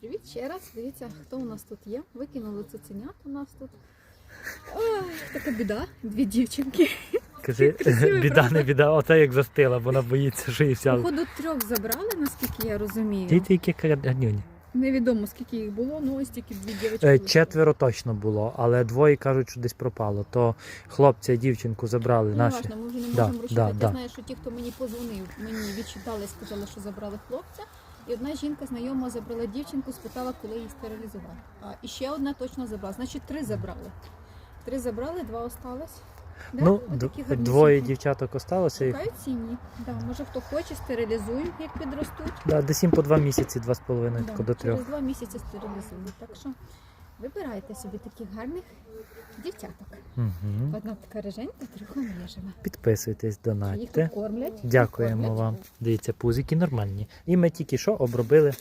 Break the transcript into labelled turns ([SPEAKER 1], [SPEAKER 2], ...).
[SPEAKER 1] Привіт ще раз. Дивіться, хто у нас тут є. Викинули цуценят у нас тут. Ой, така біда. Дві дівчинки.
[SPEAKER 2] Кажи, біда
[SPEAKER 1] правда?
[SPEAKER 2] не біда, ота як застила, бо вона боїться, що її взяли.
[SPEAKER 1] Походу трьох забрали, наскільки я розумію.
[SPEAKER 2] Діти, які гаднюні.
[SPEAKER 1] Невідомо скільки їх було, ну ось тільки дві дівчинки.
[SPEAKER 2] Е. Четверо точно було, але двоє кажуть, що десь пропало. То хлопця і дівчинку забрали
[SPEAKER 1] Ну,
[SPEAKER 2] наші.
[SPEAKER 1] важно, ми вже не можемо
[SPEAKER 2] да,
[SPEAKER 1] розчитати.
[SPEAKER 2] да.
[SPEAKER 1] Я знаю, що ті, хто мені позвонив, мені відчитали, сказали, що забрали хлопця. І одна жінка знайома забрала дівчинку, спитала, коли її стерилізували. А і ще одна точно забрала. Значить, три забрали. Три забрали, два осталось. Да?
[SPEAKER 2] Ну,
[SPEAKER 1] Отакі
[SPEAKER 2] д- двоє дівчаток осталося.
[SPEAKER 1] Шукають сім'ї. Да, може хто хоче, стерилізуємо, як підростуть.
[SPEAKER 2] да, десь їм по два місяці, два з половиною,
[SPEAKER 1] Да,
[SPEAKER 2] тако до трьох.
[SPEAKER 1] Через два місяці стерилізуємо. Так що вибирайте собі таких гарних дівчаток.
[SPEAKER 2] Угу.
[SPEAKER 1] Одна така риженька, друга нежива.
[SPEAKER 2] Підписуйтесь, донатьте.
[SPEAKER 1] Їх кормлять.
[SPEAKER 2] Дякуємо
[SPEAKER 1] кормлять.
[SPEAKER 2] вам. Дивіться, пузики нормальні. І ми тільки що обробили.